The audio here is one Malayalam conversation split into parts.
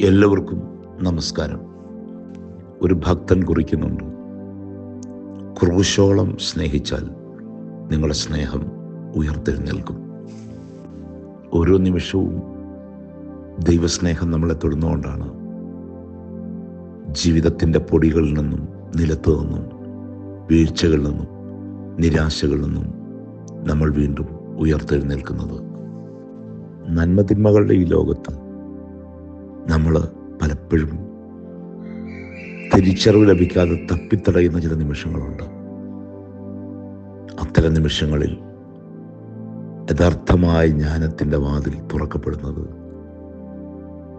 എല്ലാവർക്കും നമസ്കാരം. ഒരു ഭക്തൻ കുറിക്കുന്നുണ്ട്. ക്രൂശോളം സ്നേഹിച്ചാൽ നിങ്ങളുടെ സ്നേഹം ഉയർത്തെഴുന്നേൽക്കും. ഓരോ നിമിഷവും ദൈവസ്നേഹം നമ്മളെ തൊടുന്നുകൊണ്ടാണ് ജീവിതത്തിന്റെ പൊടികളിൽ നിന്നും നിലത്തു നിന്നും വീഴ്ചകളിൽ നിന്നും നിരാശകളിൽ നിന്നും നമ്മൾ വീണ്ടും ഉയർത്തെഴുന്നേൽക്കുന്നത്. നന്മതിന്മകളുടെ ഈ ലോകത്ത് നമ്മൾ പലപ്പോഴും തിരിച്ചറിവ് ലഭിക്കാതെ തപ്പിത്തടയുന്ന ചില നിമിഷങ്ങളുണ്ട്. അത്തരം നിമിഷങ്ങളിൽ യഥാർത്ഥമായ ജ്ഞാനത്തിന്റെ വാതിൽ തുറക്കപ്പെടുന്നത്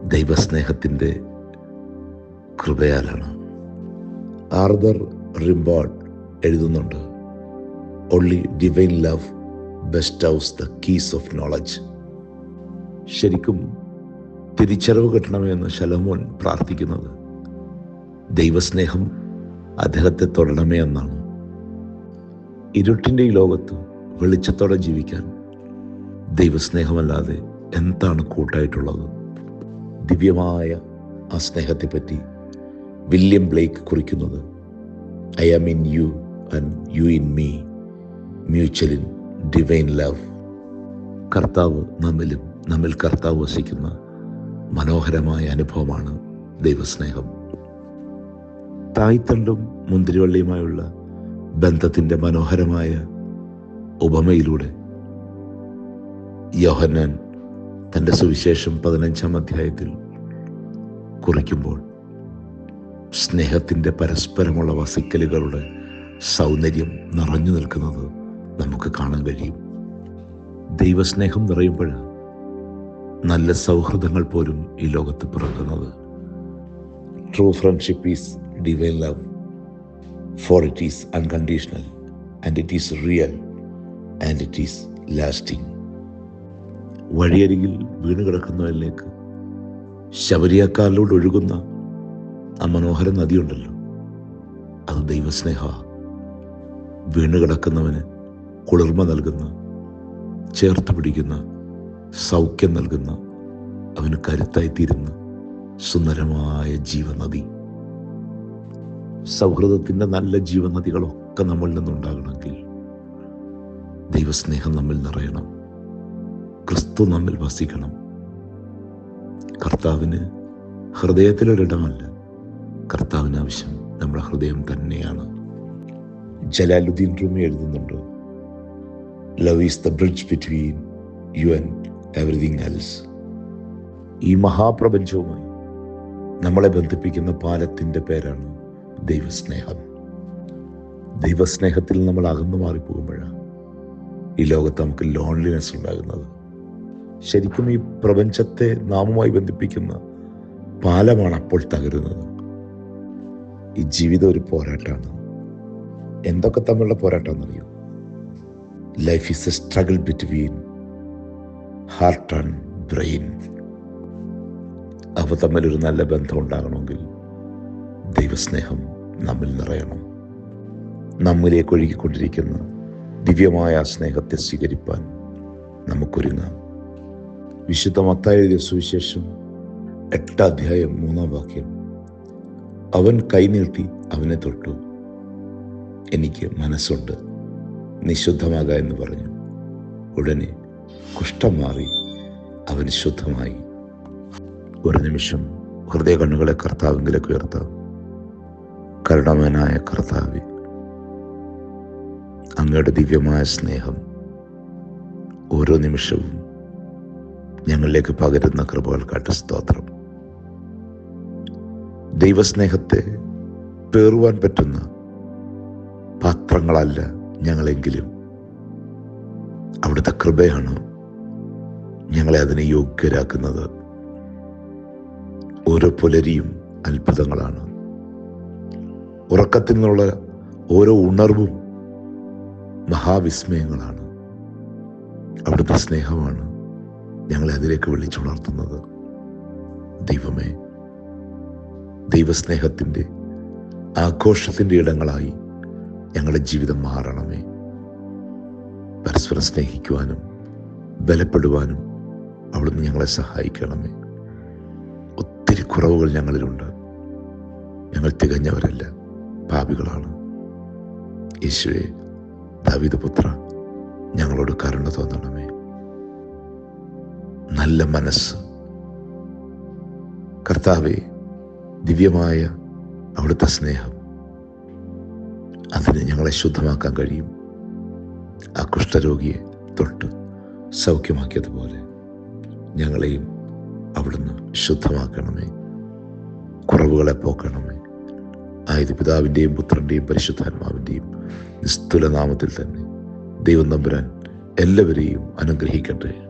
ദൈവസ്നേഹത്തിന്റെ കൃപയാലാണ്. ആർദർ റിംബാർഡ് എഴുതുന്നുണ്ട് only divine love bestows the keys of knowledge ശരിക്കും തിരിച്ചറിവ് കിട്ടണമെന്ന് ശലമോൻ പ്രാർത്ഥിക്കുന്നത്. ദൈവസ്നേഹം അദ്ദേഹത്തെ തൊടണമേ എന്നാണ്. ഇരുട്ടിന്റെ ഈ ലോകത്ത് വെളിച്ചത്തോടെ ജീവിക്കാൻ ദൈവസ്നേഹമല്ലാതെ എന്താണ് കൂട്ടായിട്ടുള്ളത്? ദിവ്യമായ ആ സ്നേഹത്തെപ്പറ്റി വില്യം ബ്ലേക്ക് കുറിക്കുന്നത് I am in you and you in me mutual in divine love. കർത്താവ് നമ്മിലും നമ്മിൽ കർത്താവ് വസിക്കുന്ന മനോഹരമായ അനുഭവമാണ് ദൈവസ്നേഹം. തായ്തണ്ടും മുന്തിരിവള്ളിയുമായുള്ള ബന്ധത്തിന്റെ മനോഹരമായ ഉപമയിലൂടെ യോഹന്നാൻ തന്റെ സുവിശേഷം പതിനഞ്ചാം അധ്യായത്തിൽ കുറിക്കുമ്പോൾ സ്നേഹത്തിന്റെ പരസ്പരമുള്ള വസിക്കലുകളുടെ സൗന്ദര്യം നിറഞ്ഞു നിൽക്കുന്നത് നമുക്ക് കാണാൻ കഴിയും. ദൈവസ്നേഹം നിറയുമ്പോഴാണ് നല്ല സൗഹൃദങ്ങൾ പോലും ഈ ലോകത്ത് പിറക്കുന്നത്. True friendship is divine love for it is unconditional and it is real and it is lasting വഴിയരികിൽ വീണ് കിടക്കുന്നവരിലേക്ക് ശബരിയാക്കാരിലൂടെ ഒഴുകുന്ന ആ മനോഹര നദിയുണ്ടല്ലോ. അത് ദൈവസ്നേഹ. വീണ് കിടക്കുന്നവന് കുളിർമ നൽകുന്ന ചേർത്ത് പിടിക്കുന്ന സൗഖ്യം നൽകുന്ന അവന് കരുത്തായിത്തീരുന്ന സുന്ദരമായ ജീവനദി. സൗഹൃദത്തിന്റെ നല്ല ജീവനദികളൊക്കെ നമ്മളിൽ നിന്നുണ്ടാകണമെങ്കിൽ ദൈവസ്നേഹം നമ്മിൽ നിറയണം. ക്രിസ്തു നമ്മിൽ വസിക്കണം. കർത്താവിന് ഹൃദയത്തിലൊരിടമല്ല. കർത്താവിന് ആവശ്യം നമ്മുടെ ഹൃദയം തന്നെയാണ്. ജലാലുദ്ദീൻ റൂമി എഴുതുന്നുണ്ട് love is the bridge between you and everything else ഈ മഹാപ്രപഞ്ചവുമായി നമ്മളെ ബന്ധിപ്പിക്കുന്ന പാലത്തിന്റെ പേരാണ് ദൈവസ്നേഹം. ദൈവസ്നേഹത്തിൽ നമ്മൾ അകന്നു മാറിപ്പോകുമ്പോഴാണ് ഈ ലോകത്ത് നമുക്ക് ലോൺലിനെസ് ഉണ്ടാകുന്നത്. ശരിക്കും ഈ പ്രപഞ്ചത്തെ നാമുമായി ബന്ധിപ്പിക്കുന്ന പാലമാണ് അപ്പോൾ തകരുന്നത്. ഈ ജീവിതം ഒരു പോരാട്ടമാണ്. എന്തൊക്കെ തമ്മിലുള്ള പോരാട്ടം എന്നറിയോ? Life is a struggle between heart and brain അവ തമ്മിലൊരു നല്ല ബന്ധം ഉണ്ടാകണമെങ്കിൽ ദൈവസ്നേഹം നമ്മിൽ നിറയണം. നമ്മിലേക്ക് ഒഴുകിക്കൊണ്ടിരിക്കുന്ന ദിവ്യമായ സ്നേഹത്തെ സ്വീകരിപ്പാൻ നമുക്കൊരുങ്ങാം. വിശുദ്ധ മത്തായ സുവിശേഷം എട്ടാധ്യായം മൂന്നാം വാക്യം. അവൻ കൈനീട്ടി അവനെ തൊട്ടു. എനിക്ക് മനസ്സുണ്ട് നിശുദ്ധമാക എന്ന് പറഞ്ഞു. ഉടനെ കുഷ്ഠം മാറി അവൻ ശുദ്ധമായി. ഒരു നിമിഷം ഹൃദയ കണ്ണുകളെ കർത്താവിങ്കിലേക്ക് ഉയർത്താം. കരുണമനായ കർത്താവ് അങ്ങയുടെ ദിവ്യമായ സ്നേഹം ഓരോ നിമിഷവും ഞങ്ങളിലേക്ക് പകരുന്ന കൃപകൾക്കാട്ട് സ്തോത്രം. ദൈവസ്നേഹത്തെ പേറുവാൻ പറ്റുന്ന പാത്രങ്ങളല്ല ഞങ്ങളെങ്കിലും. അവിടുത്തെ കൃപയാണ് ഞങ്ങളെ അതിനെ യോഗ്യരാക്കുന്നത്. ഓരോ പുലരിയും അത്ഭുതങ്ങളാണ്. ഉറക്കത്തിൽ നിന്നുള്ള ഓരോ ഉണർവും മഹാവിസ്മയങ്ങളാണ്. അവിടുത്തെ സ്നേഹമാണ് ഞങ്ങളെ അതിലേക്ക് വിളിച്ചുണർത്തുന്നത്. ദൈവമേ ദൈവസ്നേഹത്തിന്റെ ആഘോഷത്തിന്റെ ഇടങ്ങളായി ഞങ്ങളുടെ ജീവിതം മാറണമേ. പരസ്പരം സ്നേഹിക്കുവാനും ബലപ്പെടുവാനും അവിടുന്ന് ഞങ്ങളെ സഹായിക്കണമേ. ഒത്തിരി കുറവുകൾ ഞങ്ങളിലുണ്ട്. ഞങ്ങൾ തികഞ്ഞവരല്ല പാപികളാണ്. യേശുവെ ദാവിദ പുത്ര ഞങ്ങളോട് കരുണ തോന്നണമേ. നല്ല മനസ്സ്. കർത്താവെ ദിവ്യമായ അവിടുത്തെ സ്നേഹം. അതിന് ഞങ്ങളെ ശുദ്ധമാക്കാൻ കഴിയും. ആ കുഷ്ഠരോഗിയെ തൊട്ട് സൗഖ്യമാക്കിയതുപോലെ. ഞങ്ങളെയും അവിടുന്ന് ശുദ്ധമാക്കണമേ. കുറവുകളെ പോക്കണമേ. ആയത് പിതാവിന്റെയും പുത്രന്റെയും പരിശുദ്ധാത്മാവിന്റെയും നിസ്തുല നാമത്തിൽ തന്നെ ദൈവം നമ്പുരാൻ എല്ലാവരെയും അനുഗ്രഹിക്കട്ടെ.